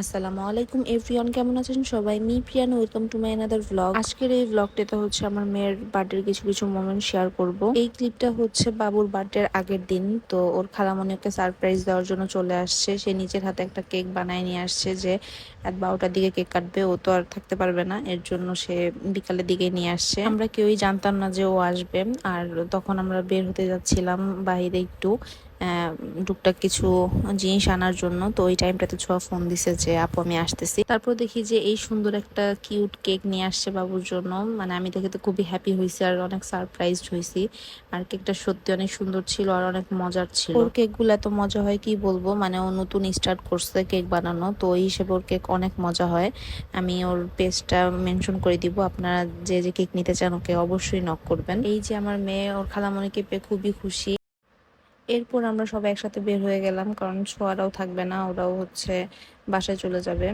আসসালামু আলাইকুম এভরিওয়ান, কেমন আছেন সবাই? Me Priyan welcome to my another vlog আজকের এই ভ্লগটাতে হচ্ছে আমার মেয়ের বার্থডের কিছু কিছু মোমেন্ট শেয়ার করব। এই ক্লিপটা হচ্ছে বাবুর বার্থডের আগের দিন, তো ওর খালামণি ওকে সারপ্রাইজ দেওয়ার জন্য চলে আসছে। সে নিজের হাতে একটা কেক বানায় নিয়ে আসছে যে, রাত বারোটার দিকে কেক কাটবে, ও তো আর থাকতে পারবে না। এর জন্য সে বিকালের দিকে নিয়ে আসছে। আমরা কেউই জানতাম না যে ও আসবে, আর তখন আমরা বের হতে যাচ্ছিলাম বাইরে একটু। টুকটাক কিছু জিনিস আনার জন্য। তো ওই টাইমটাতে ছোঁয়া ফোন দিছে যে, আপু, আমি আসতেছি। তারপর দেখি যে, এই সুন্দর একটা কিউট কেক নিয়ে আসছে বাবুর জন্য। মানে আমি দেখে তো খুবই হ্যাপি হয়েছি আর অনেক সারপ্রাইজড হয়েছি আর কেকটা সত্যি অনেক সুন্দর ছিল আর অনেক মজার ছিল। ওর কেকগুলো এত মজা হয়, কি বলব? মানে ও নতুন স্টার্ট করছে কেক বানানো, তো ওই হিসেবে ওর কেক অনেক মজা হয়। আমি ওর পেজটা মেনশন করে দিব, আপনারা যে যে কেক নিতে চান ওকে অবশ্যই নক করবেন। এই যে, আমার মেয়ে, ওর খালামণিকে পেয়ে খুবই খুশি। এরপর আমরা সবাই একসাথে বের হয়ে গেলাম, কারণ ছোয়ারাও থাকবে না, ওরাও হচ্ছে বাসায় চলে যাবে।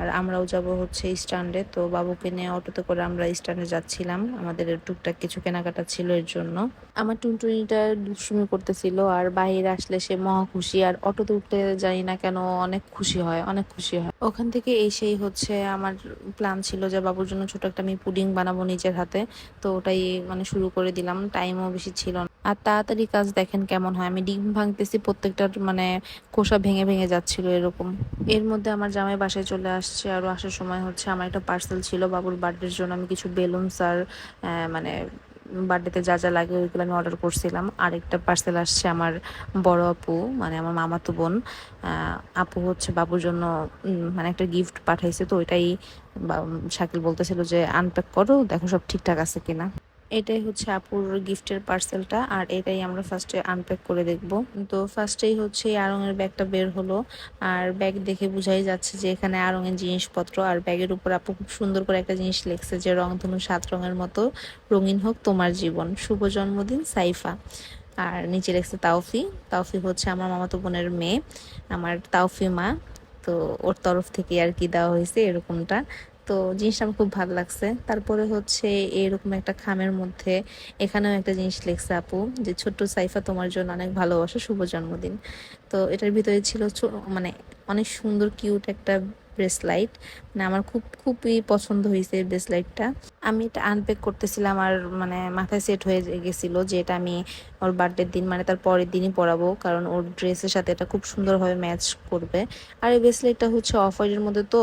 আর আমরাও যাব হচ্ছে স্ট্যান্ডে, তো বাবুকে নিয়ে অটোতে করে আমরা স্ট্যান্ডে যাচ্ছিলাম। আমাদের টুকটাক কিছু কেনাকাটা ছিল এর জন্য। আমার টুনটুনিটা দুষ্টুমি করতেছিল, আর বাইরে আসলে সে মহা খুশি, আর অটোতে উঠতে জানি না কেন অনেক খুশি হয়, অনেক খুশি হয়। ওখান থেকে এসেই হচ্ছে আমার প্ল্যান ছিল যে বাবুর জন্য ছোট একটা আমি পুডিং বানাবো নিজের হাতে, তো ওটাই মানে শুরু করে দিলাম। টাইমও বেশি ছিল না। আর তাড়াতাড়ি কাজ দেখেন কেমন হয়। আমি ডিম ভাঙতেছি, প্রত্যেকটার মানে খোসা ভেঙে ভেঙে যাচ্ছিল এরকম। এর মধ্যে আমার জামাই বাসায় চলে আসছে আরও আসার সময় হচ্ছে আমার একটা পার্সেল ছিল বাবুর বার্থডের জন্য। আমি কিছু বেলুনস আর মানে বার্থডেতে যা যা লাগে ওইগুলো আমি অর্ডার করছিলাম। আরেকটা পার্সেল আসছে আমার বড় আপু মানে আমার মামাতো বোন। আপু হচ্ছে বাবুর জন্য মানে একটা গিফট পাঠাইছে। তো ওইটাই শাকিল বলতেছিল যে আনপ্যাক করো, দেখো সব ঠিকঠাক আছে কিনা। এটাই হচ্ছে আপুর গিফটের পার্সেলটা, আর এটাই আমরা ফার্স্টে আনপ্যাক করে দেখব। তো ফার্স্টেই হচ্ছে এই আড়ঙের ব্যাগটা বের হলো, আর ব্যাগ দেখে বোঝাই যাচ্ছে যে এখানে আড়ঙের জিনিসপত্র, আর ব্যাগের উপর আপু খুব সুন্দর করে একটা জিনিস লিখছে যে রংধনু সাত রঙের মতো, রঙিন হোক, তোমার জীবন, শুভ জন্মদিন, সাইফা। আর নিচে লিখছে তাওফি তাওফি হচ্ছে আমার মামাতো বোনের মেয়ে, আমার তাওফি মা, তো ওর তরফ থেকে আর কি দেওয়া হয়েছে এরকমটা। তো জিনিসটা আমার খুব ভালো লাগছে। তারপরে হচ্ছে এরকম একটা খামের মধ্যে এখানেও একটা জিনিস লিখছে আপু, যে ছোট্ট সাইফা তোমার জন্য অনেক ভালোবাসা, শুভ জন্মদিন। তো এটার ভিতরে ছিল মানে অনেক সুন্দর, কিউট একটা ব্রেসলাইট। মানে আমার খুব, খুবই পছন্দ হয়েছে এই ব্রেসলাইটটা। আমি এটা আনপ্যাক করতেছিলাম আর মানে মাথায় সেট হয়ে গেছিল যে এটা আমি ওর বার্থডের দিন মানে তার পরের দিনই পরাবো, কারণ ওর ড্রেসের সাথে এটা খুব সুন্দরভাবে ম্যাচ করবে। আর এই ব্রেসলাইটটা হচ্ছে অফ হোয়াইটের মধ্যে তো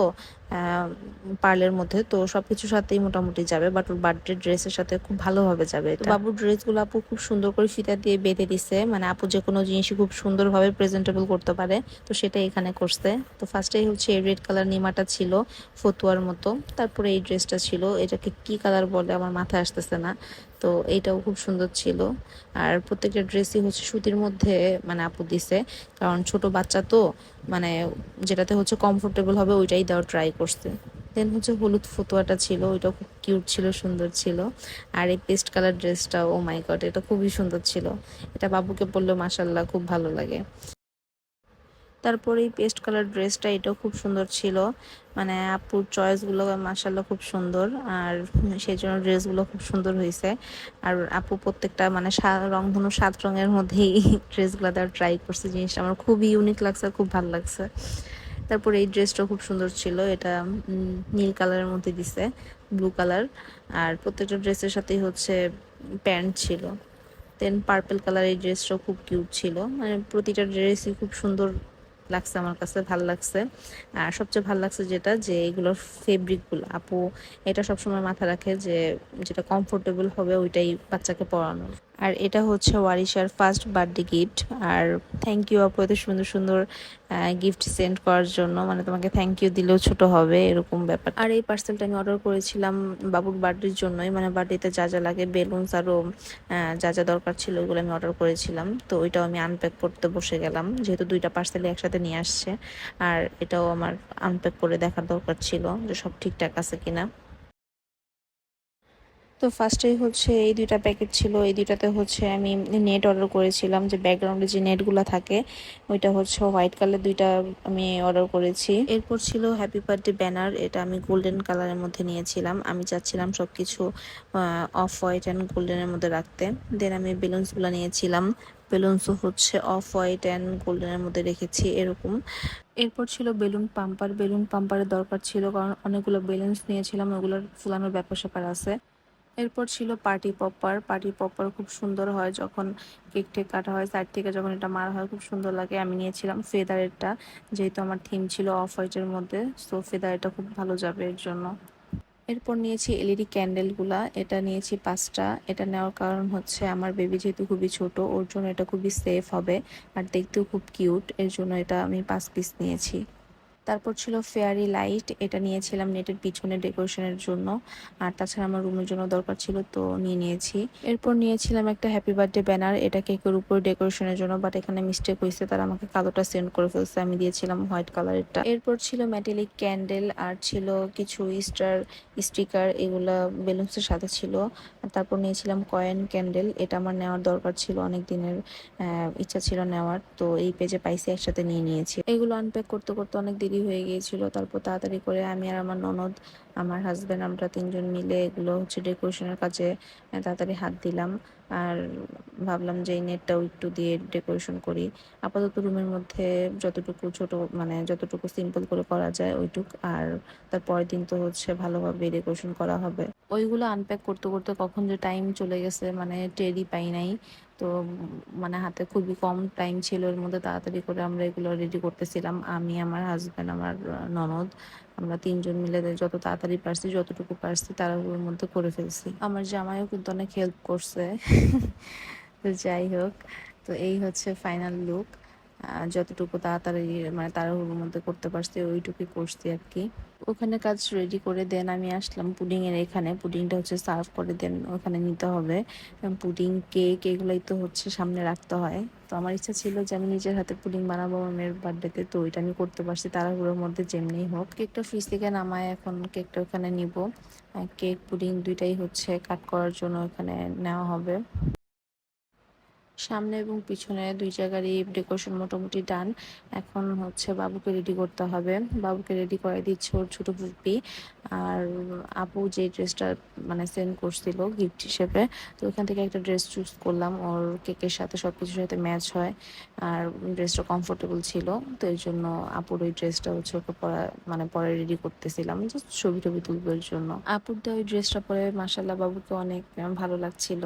পার্লের মধ্যে। তো সবকিছুর সাথেই মোটামুটি যাবে বাট ওর বার্থডে ড্রেসের সাথে খুব ভালোভাবে যাবে তো বাবুর ড্রেসগুলো আপু খুব সুন্দর করে ফিতা দিয়ে বেঁধে দিছে। মানে আপু যে কোনো জিনিসই খুব সুন্দরভাবে প্রেজেন্টেবল করতে পারে, তো সেটা এখানে করছে। তো ফার্স্টেই হচ্ছে এই রেড কালার নিমাটা ছিল, ফতুয়ার মতো। তারপরে এই ড্রেসটা ছিল। এটাকে কি কালার বলে আমার মাথায় আসতেছে না। তো এইটাও খুব সুন্দর ছিল। আর প্রত্যেকটা ড্রেসই হচ্ছে সুতির মধ্যে মানে আপু দিছে। কারণ ছোট বাচ্চা তো মানে যেটাতে হচ্ছে কমফোর্টেবল হবে ওইটাই দেওয়ার ট্রাই করছে। দেন হচ্ছে হলুদ ফতুয়াটা ছিল, ওইটাও খুব কিউট ছিল, সুন্দর ছিল। আর এই পেস্ট কালার ড্রেসটা ও মাই গড এটা খুবই সুন্দর ছিল। এটা বাবুকে পরলেও মাসাল্লাহ খুব ভালো লাগে। তারপরে এই পেস্ট কালার ড্রেসটা এটাও খুব সুন্দর ছিল। মানে আপুর চয়েসগুলো মাসাল্লাহ খুব সুন্দর আর সেই জন্য ড্রেসগুলো খুব সুন্দর হয়েছে। আর আপু প্রত্যেকটা মানে রংধনু সাত রঙের মধ্যেই ড্রেসগুলো দেওয়ার ট্রাই করছে। জিনিসটা আমার খুবই ইউনিক লাগছে খুব ভালো লাগছে। তারপরে এই ড্রেসটাও খুব সুন্দর ছিল। এটা নীল কালারের মধ্যে দিছে ব্লু কালার। আর প্রত্যেকটা ড্রেসের সাথেই হচ্ছে প্যান্ট ছিল। দেন পার্পল কালার এই ড্রেসটাও খুব কিউট ছিল। মানে প্রতিটা ড্রেসই খুব সুন্দর লাগছে আমার কাছে, ভালো লাগছে। আর সবচেয়ে ভালো লাগছে যেটা, যে এগুলোর ফেব্রিকগুলো আপু এটা সবসময় মাথা রাখে যে, যেটা কমফোর্টেবল হবে ওইটাই বাচ্চাকে পরানোর আর এটা হচ্ছে ওয়ারিশার ফার্স্ট বার্থডে গিফট আর থ্যাংক ইউ আপু এত সুন্দর সুন্দর গিফট সেন্ড করার জন্য। মানে তোমাকে থ্যাংক ইউ দিলেও ছোট হবে, এরকম ব্যাপার। আর এই পার্সেলটা আমি অর্ডার করেছিলাম বাবুর বার্থডের জন্যই। মানে বার্থডেতে যা যা লাগে, বেলুনস আরও যা যা দরকার ছিল ওইগুলো আমি অর্ডার করেছিলাম। তো ওইটাও আমি আনপ্যাক করতে বসে গেলাম। যেহেতু দুইটা পার্সেলই একসাথে নিয়ে আসছে, আর এটাও আমার আনপ্যাক করে দেখার দরকার ছিল যে সব ঠিকঠাক আছে কিনা। তো ফার্স্টেই হচ্ছে এই দুইটা প্যাকেট ছিল। এই দুইটাতে হচ্ছে আমি নেট অর্ডার করেছিলাম যে ব্যাকগ্রাউন্ডে যে নেটগুলো থাকে, ওইটা হচ্ছে হোয়াইট কালার দুইটা আমি অর্ডার করেছি। এরপর ছিল হ্যাপি বার্থডে ব্যানার এটা আমি গোল্ডেন কালারের মধ্যে নিয়েছিলাম। আমি চাচ্ছিলাম সব কিছু অফ হোয়াইট অ্যান্ড গোল্ডেনের মধ্যে রাখতে। দেন আমি বেলুনসগুলো নিয়েছিলাম। বেলুনসও হচ্ছে অফ হোয়াইট অ্যান্ড গোল্ডেনের মধ্যে রেখেছি, এরকম। এরপর ছিল বেলুন পাম্পার বেলুন পাম্পারের দরকার ছিল, কারণ অনেকগুলো বেলুনস নিয়েছিলাম, ওগুলোর ফুলানোর ব্যাপার স্যাপার আছে। এরপর ছিল পার্টি পপার পার্টি পপার খুব সুন্দর হয় যখন কেক টেক কাটা হয় সাইড থেকে যখন এটা মারা হয় খুব সুন্দর লাগে। আমি নিয়েছিলাম ফেদারেরটা যেহেতু আমার থিম ছিল অফ হোয়াইটের মধ্যে সো ফেদারেরটা খুব ভালো যাবে এর জন্য। এরপর নিয়েছি এলইডি ক্যান্ডেলগুলা এটা নিয়েছি পাঁচটা। এটা নেওয়ার কারণ হচ্ছে আমার বেবি যেহেতু খুবই ছোট, ওর জন্য এটা খুবই সেফ হবে, আর দেখতেও খুব কিউট এর জন্য এটা আমি পাঁচ পিস নিয়েছি। তারপর ছিল ফেয়ারি লাইট এটা নিয়েছিলাম নেটের পিছনে ডেকোরেশনের জন্য। আর তাছাড়া আমার রুমের জন্য দরকার ছিল তো নিয়ে নিয়েছি। এরপর নিয়েছিলাম একটা হ্যাপি বার্থডে ব্যানার এটা কেকের উপর ডেকোরেশনের জন্য বাট এখানে মিস্টেক হয়েছে, তারা আমাকে কালোটা সেন্ড করে ফেলছে, আমি দিয়েছিলাম হোয়াইট কালারেরটা এরপর ছিল মেটালিক ক্যান্ডেল আর ছিল কিছু স্টার স্টিকার এগুলা বেলুনসের সাথে ছিল। তারপর নিয়েছিলাম কয়েন ক্যান্ডেল এটা আমার নেওয়ার দরকার ছিল, অনেক দিনের ইচ্ছা ছিল নেওয়ার, তো এই পেজে পাইছি, একসাথে নিয়ে নিয়েছি। এগুলো আনপ্যাক করতে করতে অনেক দেরি হয়ে গিয়েছিল। তারপর তাড়াতাড়ি করে আমি আর আমার ননদ, আমার হাজব্যান্ড আমরা তিনজন মিলে এগুলো হচ্ছে ডেকোরেশনের কাজে তাড়াতাড়ি হাত দিলাম। আর ভাবলাম যে এই নেটটাও একটু দিয়ে ডেকোরেশন করি। আপাতত রুমের মধ্যে যতটুকু ছোট মানে যতটুকু সিম্পল করে করা যায় ওইটুক। আর তার পরের দিন তো হচ্ছে ভালোভাবে ডেকোরেশন করা হবে। ওইগুলো আনপ্যাক করতে করতে কখন যে টাইম চলে গেছে মানে টেরই পাই নাই। তো মানে হাতে খুবই কম টাইম ছিল ওর মধ্যে তাড়াতাড়ি করে আমরা এগুলো রেডি করতেছিলাম। আমি, আমার হাজব্যান্ড আমার ননদ, আমরা তিনজন মিলে যত তাড়াতাড়ি পারছি, যতটুকু পারছি তারা ওর মধ্যে করে ফেলছি। আমার জামাইও কিন্তু অনেক হেল্প করছে। তো যাই হোক, তো এই হচ্ছে ফাইনাল লুক যতটুকু তাড়াতাড়ি মানে তাড়াহুড়োর মধ্যে করতে পারছি, ওইটুকুই করছি আর কি। ওখানে কাজ রেডি করে দেন, আমি আসলাম পুডিং এর এখানে। পুডিংটা হচ্ছে সার্ভ করে দেন, ওখানে নিতে হবে। পুডিং কেক এগুলোই তো হচ্ছে সামনে রাখতে হয়। তো আমার ইচ্ছা ছিল যে আমি নিজের হাতে পুডিং বানাবো, আমার মেয়ের বার্থডেতে তো ওইটা আমি করতে পারছি, তাড়াহুড়োর মধ্যে যেমনি হোক। কেকটা ফ্রিজ থেকে নামায়, এখন কেকটা ওখানে নিব। কেক পুডিং দুইটাই হচ্ছে কাট করার জন্য ওখানে নেওয়া হবে। সামনে এবং পিছনে দুই জায়গারই ডেকোরেশন মোটামুটি ডান এখন হচ্ছে বাবুকে রেডি করতে হবে। বাবুকে রেডি করে দিচ্ছে ওর ছোটো পুপি। আর আপু যে ড্রেসটা মানে সেন্ড করছিল গিফট হিসেবে, তো ওখান থেকে একটা ড্রেস চুজ করলাম। ওর কেকের সাথে সব কিছুর সাথে ম্যাচ হয়। আর ড্রেসটা কমফোর্টেবল ছিল। তো এই জন্য আপুর ওই ড্রেসটা হচ্ছে ওকে পরা মানে পরে রেডি করতেছিলাম। জাস্ট ছবি টবি তুলবার জন্য। আপুর দেওয়া ওই ড্রেসটা পরে মাসাল্লাহ বাবুকে অনেক ভালো লাগছিল।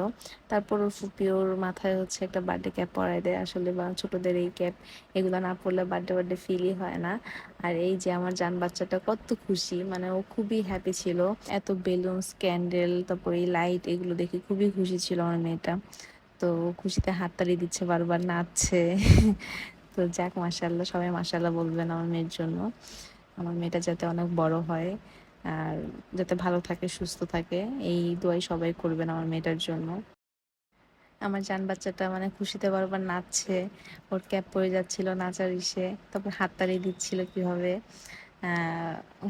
তারপর ওর ফুপি ওর মাথায় হচ্ছে একটা বার্থডে ক্যাপ পরাই দেয় আসলে বা ছোটদের এই ক্যাপ এগুলো না পরলে বার্থডে বার্থডে ফিলই হয় না। আর এই যে আমার জান বাচ্চাটা কত খুশি মানে ও খুবই হ্যাপি ছিল। এত বেলুনস ক্যান্ডেল তারপর এই লাইট এগুলো দেখে খুবই খুশি ছিল আমার মেয়েটা। তো খুশিতে হাততালি দিচ্ছে, বারবার নাচছে। তো যাক মাসাল্লাহ সবাই মাসাল্লাহ বলবেন আমার মেয়ের জন্য। আমার মেয়েটা যাতে অনেক বড় হয় আর যাতে ভালো থাকে, সুস্থ থাকে, এই দোয়াই সবাই করবেন আমার মেয়েটার জন্য। আমার জান বাচ্চাটা মানে খুশিতে বারবার নাচছে। ওর ক্যাপ পরে যাচ্ছিল নাচার ইসে, তারপর হাততালি দিচ্ছিল কীভাবে।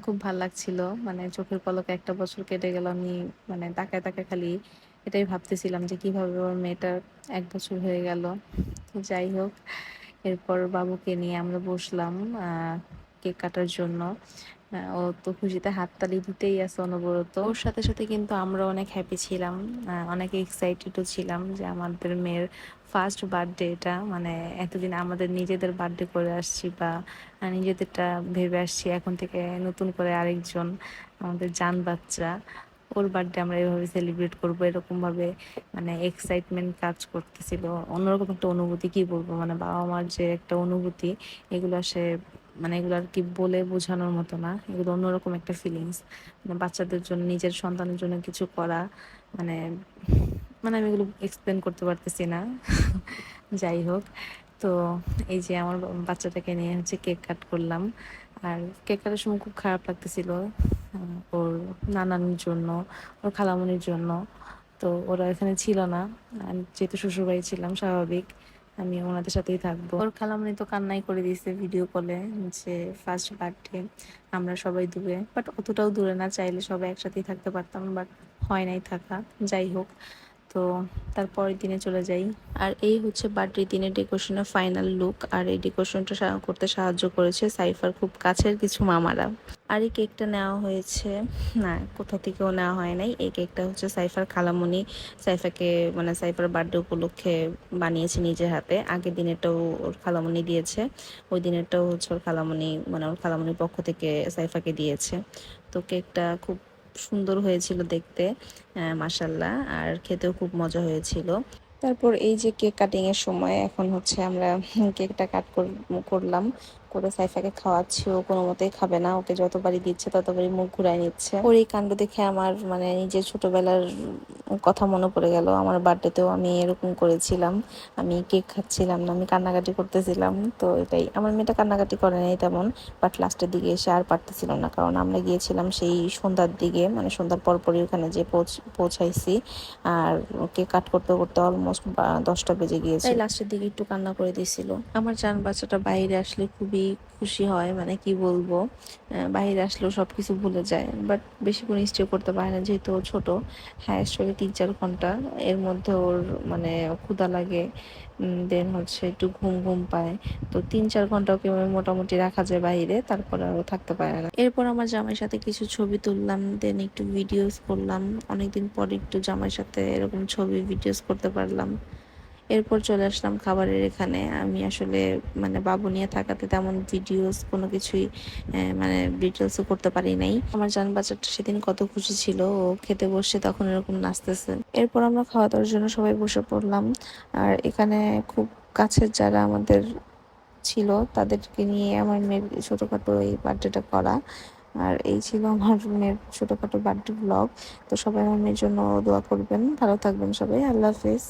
খুব ভালো লাগছিল। মানে চোখের পলকে একটা বছর কেটে গেল আমি মানে তাকায় তাকায় খালি এটাই ভাবতেছিলাম যে কীভাবে ওর মেয়েটা এক বছর হয়ে গেল। যাই হোক, এরপর বাবুকে নিয়ে আমরা বসলাম কেক কাটার জন্য। ও তো খুশিতে হাততালি দিতেই আছে অনবরত। ওর সাথে সাথে কিন্তু আমরা অনেক হ্যাপি ছিলাম। অনেক এক্সাইটেডও ছিলাম যে আমাদের মেয়ের ফার্স্ট বার্থডে এটা মানে এতদিন আমাদের নিজেদের বার্থডে করে আসছি বা নিজেদেরটা ভেবে আসছি এখন থেকে নতুন করে আরেকজন আমাদের জান বাচ্চা। ওর বার্থডে আমরা এভাবে সেলিব্রেট করব, এরকমভাবে মানে এক্সাইটমেন্ট কাজ করতেছিল। অন্যরকম একটা অনুভূতি কি বলব? মানে বাবা মার যে একটা অনুভূতি, এগুলো সে মানে এগুলো আর কি বলে বোঝানোর মতো না। এগুলো অন্যরকম একটা ফিলিংস মানে বাচ্চাদের জন্য, নিজের সন্তানের জন্য কিছু করা মানে মানে আমি এগুলো এক্সপ্লেন করতে পারতেছি না। যাই হোক, তো এই যে আমার বাচ্চাটাকে নিয়ে হচ্ছে কেক কাট করলাম। আর কেক কাটার সময় খুব খারাপ লাগতেছিল ওর নানানির জন্য, ওর খালামনির জন্য। তো ওরা এখানে ছিল না। যেহেতু শ্বশুরবাড়ি ছিলাম, স্বাভাবিক। আমি ওনাদের সাথেই থাকব। ওর খালামনি তো কান্নাই করে দিয়েছে ভিডিও কলে যে ফার্স্ট বার্থডে আমরা সবাই দূরে। বাট অতটাও দূরে না, চাইলে সবাই একসাথেই থাকতে পারতাম বাট হয় নাই থাকা। যাই হোক, তো তারপরের দিনে চলে যাই। আর এই হচ্ছে বার্থডে দিনের ডেকোরেশনের ফাইনাল লুক আর এই ডেকোরেশনটা করতে সাহায্য করেছে সাইফার খুব কাছের কিছু মামারা। আর এই কেকটা নেওয়া হয়েছে, না কোথা থেকেও নেওয়া হয় নাই। এই কেকটা হচ্ছে সাইফার খালামণি সাইফাকে মানে সাইফার বার্থডে উপলক্ষে বানিয়েছে নিজের হাতে। আগের দিনেরটাও ওর খালামণি দিয়েছে, ওই দিনেরটাও হচ্ছে ওর খালামণি মানে ওর খালামণির পক্ষ থেকে সাইফাকে দিয়েছে। তো কেকটা খুব সুন্দর হয়েছিল দেখতে মাসাল্লাহ আর খেতেও খুব মজা হয়েছিল। তারপর এই যে কেক কাটিং এর সময় এখন হচ্ছে আমরা কেকটা কাট করলাম। করে সাইফাকে খাওয়াচ্ছি, ও কোনো মতেই খাবে না। ওকে যতবারই দিচ্ছে, ততবারই মুখ ঘুরাই নিচ্ছে। ওর এই কাণ্ড দেখে আমার মানে নিজের ছোটবেলার কথা মনে পড়ে গেল। আমার বার্থডেতেও আমি এরকম করেছিলাম। আমি কেক খাচ্ছিলাম না, আমি কান্নাকাটি করতেছিলাম। তো এটাই। আমার মেয়েটা কান্নাকাটি করে নাই তেমন বাট লাস্টের দিকে এসে আর পারতেছিল না। কারণ আমরা গিয়েছিলাম সেই সন্ধ্যার দিকে মানে সন্ধ্যার পরপরই ওখানে যে পৌঁছ, পৌঁছাইছি। আর কেক কাট করতে করতে অলমোস্ট দশটা বেজে গিয়েছে। লাস্টের দিকে একটু কান্না করে দিয়েছিল। আমার চান বাচ্চাটা বাইরে আসলে খুবই খুশি হয় মানে কি বলব বাইরে আসলেও সব কিছু ভুলে যায়। বাট বেশিক্ষণ স্টে করতে পারে না, যেহেতু ও ছোট। হ্যাঁ চলে তিন চার ঘণ্টা। এর মধ্যে ওর মানে ক্ষুধা লাগে দেন হচ্ছে একটু ঘুম ঘুম পায়। তো তিন চার ঘণ্টা ওকে মোটামুটি রাখা যায় বাইরে তারপর আর ও থাকতে পারে না। এরপর আমার জামাইয়ের সাথে কিছু ছবি তুললাম দেন একটু ভিডিওস করলাম। অনেকদিন পর একটু জামাইয়ের সাথে এরকম ছবি ভিডিওস করতে পারলাম। এরপর চলে আসলাম খাবারের এখানে। আমি আসলে মানে বাবু নিয়ে থাকাতে তেমন ভিডিওস কোনো কিছুই মানে ডিটেলসও করতে পারি নাই। আমার জান বাচ্চাটা সেদিন কত খুশি ছিল, ও খেতে বসে তখন এরকম নাচতেছে। এরপর আমরা খাওয়া দাওয়ার জন্য সবাই বসে পড়লাম। আর এখানে খুব কাছের যারা আমাদের ছিল, তাদেরকে নিয়ে আমার মেয়ের ছোটোখাটো এই বার্থডেটা করা। আর এই ছিল আমার মেয়ের ছোটোখাটো বার্থডে ব্লগ তো সবাই আমার মেয়ের জন্য দোয়া করবেন। ভালো থাকবেন সবাই। আল্লাহ হাফেজ।